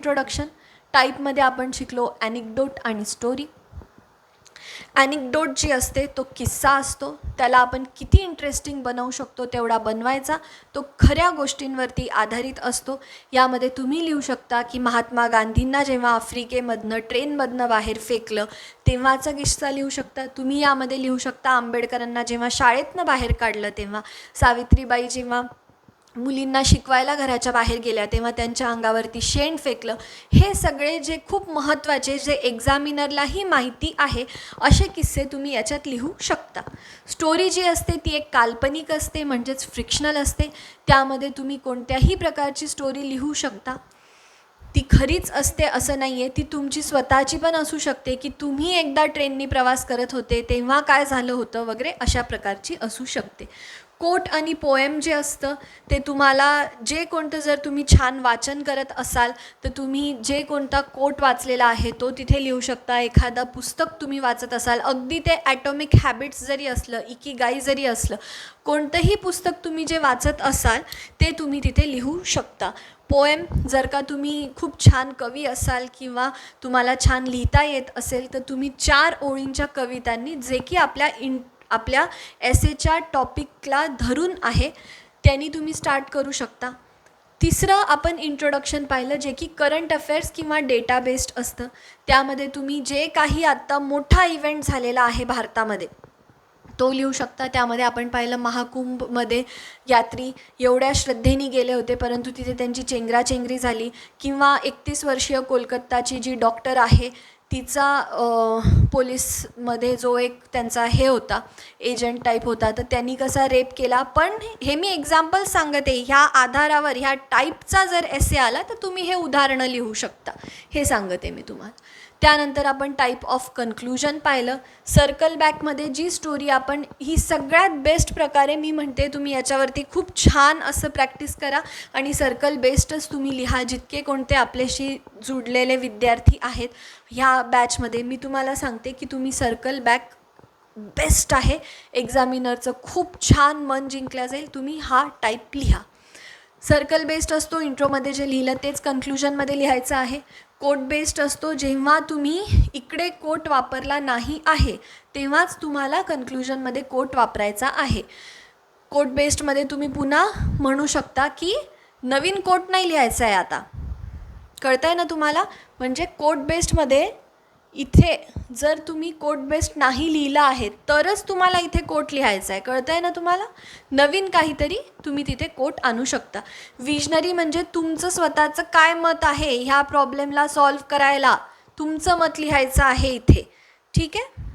Introduction टाईपमध्ये आपण शिकलो ॲनिकडोट आणि स्टोरी ॲनिकडोट जी असते तो किस्सा असतो. त्याला आपण किती इंटरेस्टिंग बनवू शकतो तेवढा बनवायचा. तो खऱ्या गोष्टींवरती आधारित असतो. यामध्ये तुम्ही लिहू शकता की महात्मा गांधींना जेव्हा आफ्रिकेमधनं ट्रेनमधनं बाहेर फेकलं तेव्हाचा किस्सा लिहू शकता. तुम्ही यामध्ये लिहू शकता आंबेडकरांना जेव्हा शाळेतनं बाहेर काढलं तेव्हा. सावित्रीबाई जेव्हा मुलींना शिकवायला घराच्या बाहेर गेल्या तेव्हा त्यांच्या अंगावरती शेण फेकलं. हे सगळे जे खूप महत्त्वाचे जे एक्झामिनरलाही माहिती आहे असे किस्से तुम्ही याच्यात लिहू शकता. स्टोरी जी असते ती एक काल्पनिक असते म्हणजेच फ्रिक्शनल असते. त्यामध्ये तुम्ही कोणत्याही प्रकारची स्टोरी लिहू शकता. ती खरीच असते असं नाही आहे ती तुमची स्वतःची पण असू शकते की तुम्ही एकदा ट्रेननी प्रवास करत होते तेव्हा काय झालं होतं वगैरे अशा प्रकारची असू शकते. कोट आणि पोएम जे असतं ते तुम्हाला जे कोणतं जर तुम्ही छान वाचन करत असाल तर तुम्ही जे कोणता कोट वाचलेला आहे तो तिथे लिहू शकता. एखादा पुस्तक तुम्ही वाचत असाल अगदी ते ॲटॉमिक हॅबिट्स जरी असलं इकी गाई जरी असलं कोणतंही पुस्तक तुम्ही जे वाचत असाल ते तुम्ही तिथे लिहू शकता. पोएम जर का तुम्ही खूप छान कवी असाल किंवा तुम्हाला छान लिहिता येत असेल तर तुम्ही चार ओळींच्या कवितांनी जे की आपल्या इन आपल्या एसेच्या टॉपिकला धरून आहे. त्यांनी तुम्ही स्टार्ट करू शकता. तिसरं आपण इंट्रोडक्शन पाहिलं जे की करंट अफेअर्स किंवा डेटा बेस्ड असतं. त्यामध्ये तुम्ही जे काही आत्ता मोठा इव्हेंट झालेला आहे भारतामध्ये तो लिहू शकता. त्यामध्ये आपण पाहिलं महाकुंभमध्ये यात्री एवढ्या श्रद्धेने गेले होते परंतु तिथे त्यांची चेंगराचेंगरी झाली किंवा एकतीस वर्षीय कोलकाताची जी डॉक्टर आहे तिचा पोलीसमध्ये जो एक त्यांचा हे होता एजंट टाईप होता तर त्यांनी कसा रेप केला. पण हे मी एक्झाम्पल सांगते ह्या आधारावर ह्या टाईपचा जर एसे आला तर तुम्ही हे उदाहरणं लिहू शकता. हे सांगते मी तुम्हाला. त्यानंतर आपण टाईप ऑफ कन्क्लुजन पाहिलं. सर्कल बॅकमध्ये जी स्टोरी आपण ही सगळ्यात बेस्ट प्रकारे मी म्हणते तुम्ही याच्यावरती खूप छान असं प्रॅक्टिस करा आणि सर्कल बेस्टच तुम्ही लिहा जितके कोणते आपल्याशी जुडलेले विद्यार्थी आहेत. ह्या बॅचमध्ये मी तुम्हाला सांगते की तुम्ही सर्कल बॅक बेस्ट आहे. एक्झामिनरचं खूप छान मन जिंकलं जाईल. तुम्ही हा टाईप लिहा. सर्कल बेस्ड असतो इंट्रोमध्ये जे लिहिलं तेच कन्क्लुजनमध्ये लिहायचं आहे. कोट बेस्ड असतो जेव्हा तुम्ही इकडे कोट वापरला नाही आहे तेव्हाच तुम्हाला कन्क्लुजनमध्ये कोट वापरायचा आहे. कोट बेस्डमध्ये तुम्ही पुन्हा म्हणू शकता की नवीन कोट नाही लिहायचा आहे आता. कळतं आहे ना तुम्हाला? म्हणजे कोट बेस्डमध्ये इथे जर तुम्ही कोट बेस्ड नाही लिहिलं आहे तरच तुम्हाला इथे कोट लिहायचा आहे. कळतं आहे ना तुम्हाला? नवीन काहीतरी तुम्ही तिथे कोट आणू शकता. विजनरी म्हणजे तुमचं स्वतःचं काय मत आहे ह्या प्रॉब्लेमला सॉल्व करायला तुमचं मत लिहायचं आहे इथे. ठीक आहे?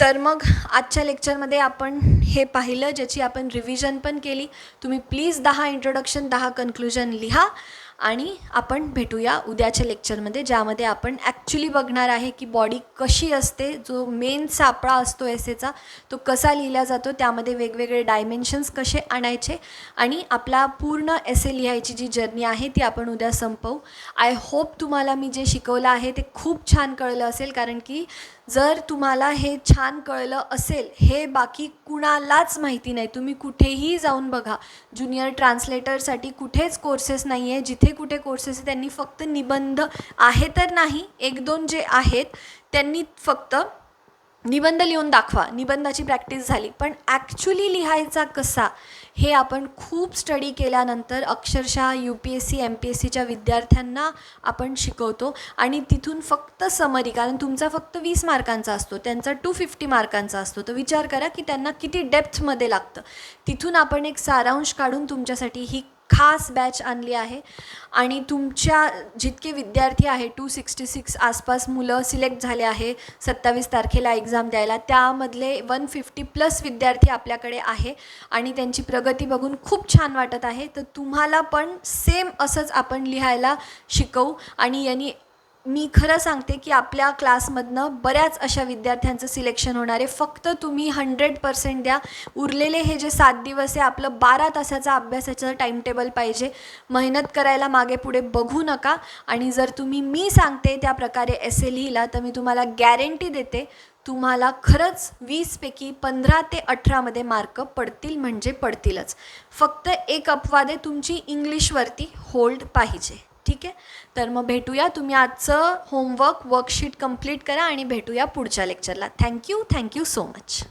तर मग आजच्या लेक्चरमध्ये आपण हे पाहिलं ज्याची आपण रिव्हिजन पण केली. तुम्ही प्लीज दहा इंट्रोडक्शन दहा कन्क्लुजन लिहा. आणि आपण भेटूया उद्याच्या लेक्चरमध्ये ज्यामध्ये आपण ॲक्च्युली बघणार आहे की बॉडी कशी असते जो मेन सापळा असतो एसेचा तो कसा लिहिला जातो त्यामध्ये वेगवेगळे डायमेन्शन्स कसे आणायचे आणि आपला पूर्ण एसे लिहायची जी जर्नी आहे ती आपण उद्या संपवू. आय होप तुम्हाला मी जे शिकवलं आहे ते खूप छान कळलं असेल कारण की जर तुम्हाला हे छान कळलं असेल हे बाकी कुणालाच माहिती नाही. तुम्ही कुठेही जाऊन बघा. ज्युनियर ट्रान्सलेटरसाठी कुठेच कोर्सेस नाही आहे जिथे कुठे कुठे कोर्सेस त्यांनी फक्त निबंध आहे तर नाही एक दोन जे आहेत त्यांनी फक्त निबंध लिहून दाखवा. निबंधाची प्रॅक्टिस झाली. पण ॲक्च्युली लिहायचा कसा हे आपण खूप स्टडी केल्यानंतर अक्षरशः U P S C M P S सीच्या विद्यार्थ्यांना आपण शिकवतो. आणि तिथून फक्त समरी कारण तुमचा फक्त वीस मार्कांचा असतो त्यांचा टू फिफ्टी मार्कांचा असतो. तर विचार करा की त्यांना किती डेप्थमध्ये लागतं. तिथून आपण एक सारांश काढून तुमच्यासाठी ही खास बॅच आणली आहे. आणि तुमच्या जितके विद्यार्थी आहे टू सिक्स्टी सिक्स आसपास मुलं सिलेक्ट झाले आहे सत्तावीस तारखेला एक्झाम द्यायला. त्यामधले वन फिफ्टी प्लस विद्यार्थी आपल्याकडे आहे आणि त्यांची प्रगती बघून खूप छान वाटत आहे. तर तुम्हाला पण सेम असंच आपण लिहायला शिकवू. आणि यांनी मी खरं सांगते की आपल्या क्लासमधनं बऱ्याच अशा विद्यार्थ्यांचं सिलेक्शन होणार आहे. फक्त तुम्ही हंड्रेड पर्सेंट द्या. उरलेले हे जे सात दिवस आहे आपलं बारा तासाचा अभ्यासाचं टाईमटेबल पाहिजे. मेहनत करायला मागे पुढे बघू नका. आणि जर तुम्ही मी सांगते त्या प्रकारे एसे लिहिला तर मी तुम्हाला गॅरंटी देते तुम्हाला खरंच वीसपैकी पंधरा ते अठरामध्ये मार्क पडतील म्हणजे पडतीलच. फक्त एक अपवाद आहे तुमची इंग्लिशवरती होल्ड पाहिजे. ठीक आहे? तर मग भेटूया. तुम्ही आजचं होमवर्क वर्कशीट कंप्लीट करा आणि भेटूया पुढच्या लेक्चरला thank you thank you so much